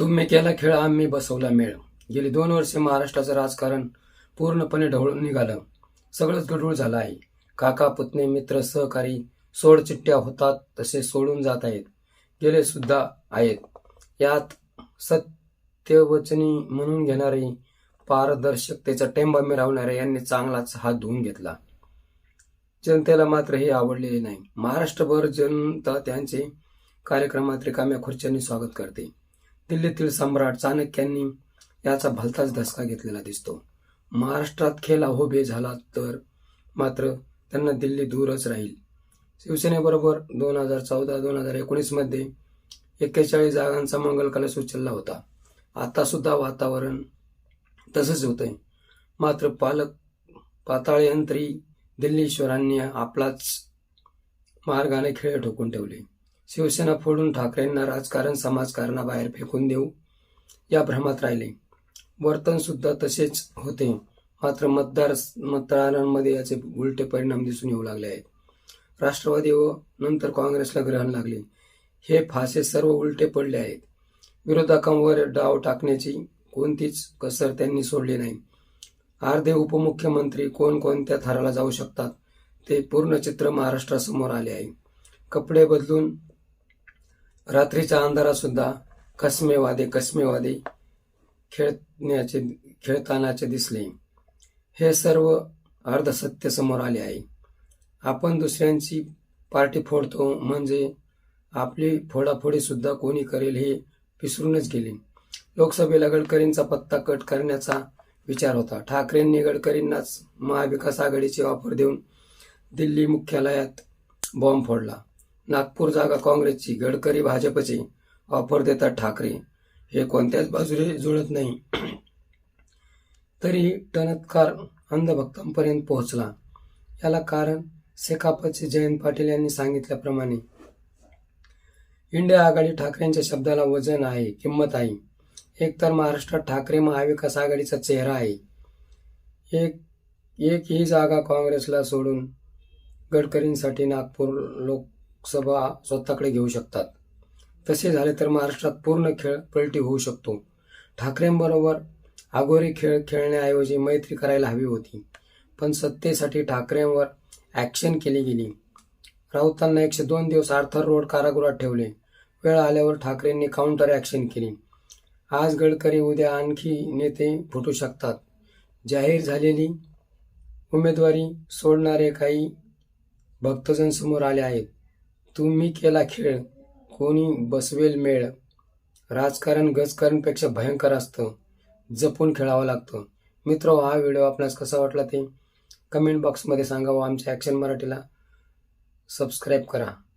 तुम्ही केला खेळ आम्ही बसवला मेळ. गेली दोन वर्षे महाराष्ट्राचं राजकारण पूर्णपणे ढवळून निघालं. सगळंच गढूळ झालं आहे. काका पुतणे मित्र सहकारी सोडचिट्ट्या होतात तसे सोडून जात आहेत. गेले सुद्धा आहेत. यात सत्यवचनी म्हणून घेणारे पारदर्शकतेचा टेंबा मिरवणारे यांनी चांगलाच हात धुवून घेतला. जनतेला मात्र हे आवडलेले नाही. महाराष्ट्रभर जनता त्यांचे कार्यक्रमात रिकाम्या खुर्च्यांनी स्वागत करते. दिल्लीतील सम्राट चाणक्यांनी याचा भलताच धसका घेतलेला दिसतो. महाराष्ट्रात खेळ अहोबे झाला तर मात्र त्यांना दिल्ली दूरच राहील. शिवसेनेबरोबर दोन हजार चौदा दोन हजार एकोणीसमध्ये एक्केचाळीस जागांचा मंगल कलश उचलला होता आतासुद्धा वातावरण तसंच होतंय. मात्र पालक पाताळयंत्री दिल्लीश्वरांनी आपलाच मार्गाने खेळ ठोकून ठेवले. शिवसेना फोडून ठाकरेंना राजकारण समाजकारणाबाहेर फेकून देऊ या भ्रमात राहिले. वर्तन सुद्धा तसेच होते. मात्र मतदार मतदारांमध्ये याचे उलटे परिणाम दिसून येऊ लागले आहेत. राष्ट्रवादी व नंतर काँग्रेसला ग्रहण लागले. हे फासे सर्व उलटे पडले आहेत. विरोधकांवर डाव टाकण्याची कोणतीच कसर त्यांनी सोडली नाही. अर्धे उपमुख्यमंत्री कोणकोणत्या थराला जाऊ शकतात ते पूर्ण चित्र महाराष्ट्रासमोर आले आहे. कपडे बदलून रात्रीच्या अंधारातसुद्धा कसमेवादे कसमेवादे खेळण्याचे खेळतानाचे दिसले. हे सर्व अर्धसत्य समोर आले आहे. आपण दुसऱ्यांची पार्टी फोडतो म्हणजे आपली फोडाफोडी सुद्धा कोणी करेल हे विसरूनच गेले. लोकसभेला गडकरींचा पत्ता कट करण्याचा विचार होता. ठाकरेंनी गडकरींनाच महाविकास आघाडीची ऑफर देऊन दिल्ली मुख्यालयात बॉम्ब फोडला. नागपूर जागा काँग्रेसची गडकरी भाजपची ऑफर देतात ठाकरे. हे कोणत्याच बाजूने जुळत नाही. तरी टणत्कार अंधभक्तांपर्यंत पोहोचला. याला कारण शेकापचे जयंत पाटील यांनी सांगितल्याप्रमाणे इंडिया आघाडी ठाकरेंच्या शब्दाला वजन आहे किंमत आहे. एकतर महाराष्ट्रात ठाकरे महाविकास आघाडीचा चेहरा आहे. एक एक ही जागा काँग्रेसला सोडून गडकरींसाठी नागपूर लोक लोकसभा स्वतःकडे घेऊ शकतात. तसे झाले तर महाराष्ट्रात पूर्ण खेळ पलटी होऊ शकतो. ठाकरेंबरोबर आगोरी खेळ खेळण्याऐवजी मैत्री करायला हवी होती. पण सत्तेसाठी ठाकरेंवर ॲक्शन केली गेली. राऊतांना एकशे दोन दिवस आर्थर रोड कारागृहात ठेवले. वेळ आल्यावर ठाकरेंनी काउंटर ॲक्शन केली. आज गडकरी उद्या आणखी नेते फुटू शकतात. जाहीर झालेली उमेदवारी सोडणारे काही भक्तजन समोर आले आहेत. तुम्ही केला खेळ कोणी बसवेल मेळ. राजकारण गजकारणपेक्षा भयंकर असतं. जपून खेळावं लागतं. मित्र हा व्हिडिओ आपणास कसा वाटला ते कमेंट बॉक्समध्ये सांगा व आमच्या ॲक्शन मराठीला सबस्क्राईब करा.